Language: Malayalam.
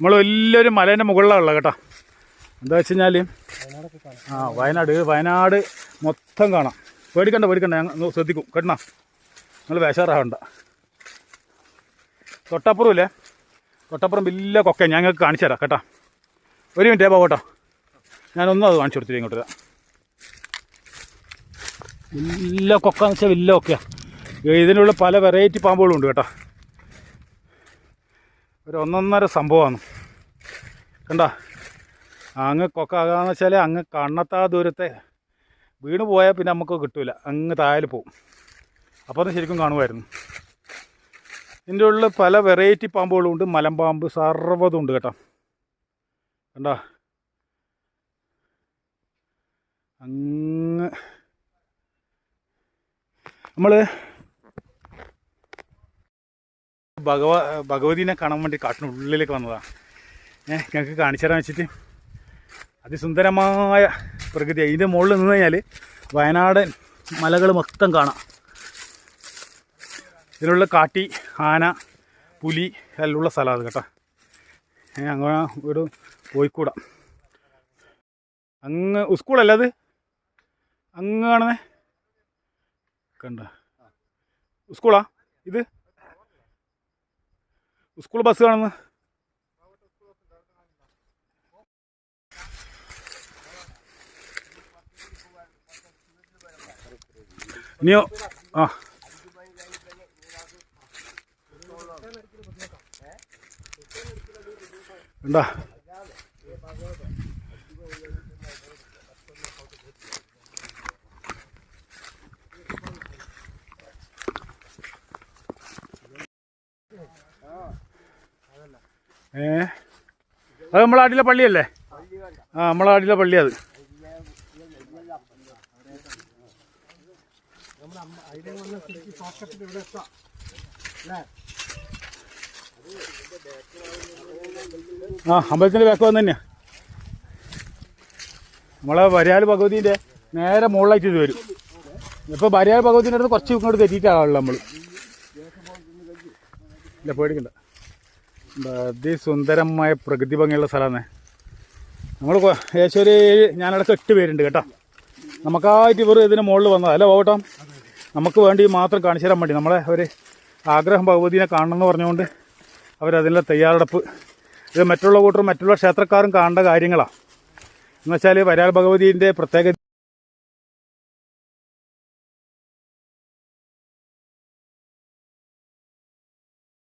നമ്മൾ വലിയൊരു മലേന്റെ മുകളിലാണ് ഉള്ളത് കേട്ടോ. എന്താ വെച്ച് കഴിഞ്ഞാൽ ആ വയനാട് വയനാട് മൊത്തം കാണാം. പേടിക്കണ്ട പേടിക്കണ്ട ഞങ്ങൾ ശ്രദ്ധിക്കും കേട്ടണ? നിങ്ങൾ വേഷാറാവണ്ട തൊട്ടപ്പുറം ഇല്ലേ? തൊട്ടപ്പുറം വലിയ കൊക്ക ഞങ്ങൾക്ക് കാണിച്ചു തരാം കേട്ടോ. ഒരു മിനിറ്റേ കേട്ടോ. ഞാനൊന്നും അത് കാണിച്ചു കൊടുത്തില്ല ഇങ്ങോട്ട് വരാം. വലിയ കൊക്കെന്ന് വെച്ചാൽ വലിയ കൊക്കയാണ് ഇതിനുള്ള പല വെറൈറ്റി പാമ്പുകളും ഉണ്ട് കേട്ടോ. ഒരു ഒന്നൊന്നര സംഭവമാണ്. കണ്ട? അങ്ങ് കൊക്ക ആകാന്ന് വെച്ചാൽ അങ്ങ് കണ്ണത്താ ദൂരത്തെ വീണ് പോയാൽ പിന്നെ നമുക്ക് കിട്ടൂല. അങ്ങ് താഴെ പോവും. അപ്പോൾ അത് ശരിക്കും കാണുമായിരുന്നു. ഇതിന്റെ ഉള്ളിൽ പല വെറൈറ്റി പാമ്പുകളും ഉണ്ട്. മലമ്പാമ്പ് സർവതും ഉണ്ട് കേട്ടോ. കണ്ട? അങ്ങ് നമ്മൾ ഭഗവ ഭഗവതിനെ കാണാൻ വേണ്ടി കാട്ടിനുള്ളിലേക്ക് വന്നതാണ് ഏഹ് ഞങ്ങൾക്ക് കാണിച്ചു തരാൻ വെച്ചിട്ട്. അതിസുന്ദരമായ പ്രകൃതി ഇതിന്റെ മുകളിൽ നിന്ന് കഴിഞ്ഞാൽ വയനാടൻ മലകൾ മൊത്തം കാണാം. ഇതിനുള്ള കാട്ടി ആന പുലി എല്ലാം ഉള്ള സ്ഥലമാണ് കേട്ടോ. അങ്ങനെ ഒരു കോഴിക്കൂടാം അങ്ങ് സ്കൂളല്ല അത്? അങ്ങ് കാണുന്നേ? കണ്ട? സ്കൂളാ? ഇത്? സ്കൂൾ ബസ് കാണുന്നു. ഇനിയോ? ആ. ഉണ്ടാ? ഏ? അത് നമ്മളെ നാട്ടിലെ പള്ളിയല്ലേ? ആ നമ്മളെ നാട്ടിലെ പള്ളി അത്. ആ അമ്പലത്തിന്റെ ബാക്ക് വന്നു തന്നെയാ. നമ്മളെ വരിയാൽ ഭഗവതിന്റെ നേരെ മുകളിലായിട്ട് ഇത് വരും. ഇപ്പോൾ വരിയാൽ ഭഗവതിന്റെ അടുത്ത് കുറച്ച് ഇങ്ങോട്ട് തെറ്റിയിട്ടാണല്ലോ നമ്മൾ ഇല്ല പേടിക്കണ്ട. അതിസുന്ദരമായ പ്രകൃതി ഭംഗിയുള്ള സ്ഥലമാണ്. നമ്മൾ ഏകദേശം ഒരു ഞാനടക്കം എട്ട് പേരുണ്ട് കേട്ടോ. നമുക്കായിട്ട് ഇവർ ഇതിന് മുകളിൽ വന്നതാണ് അല്ല പോകട്ടോ നമുക്ക് വേണ്ടി മാത്രം കാണിച്ചു തരാൻ വേണ്ടി. നമ്മളെ ഒരു ആഗ്രഹം ഭഗവതിനെ കാണണം എന്ന് പറഞ്ഞുകൊണ്ട് അവരതിനുള്ള തയ്യാറെടുപ്പ്. ഇത് മറ്റുള്ള കൂട്ടർ മറ്റുള്ള ക്ഷേത്രക്കാരും കാണേണ്ട കാര്യങ്ങളാണ് എന്നുവെച്ചാൽ വരാൽ ഭഗവതിന്റെ പ്രത്യേക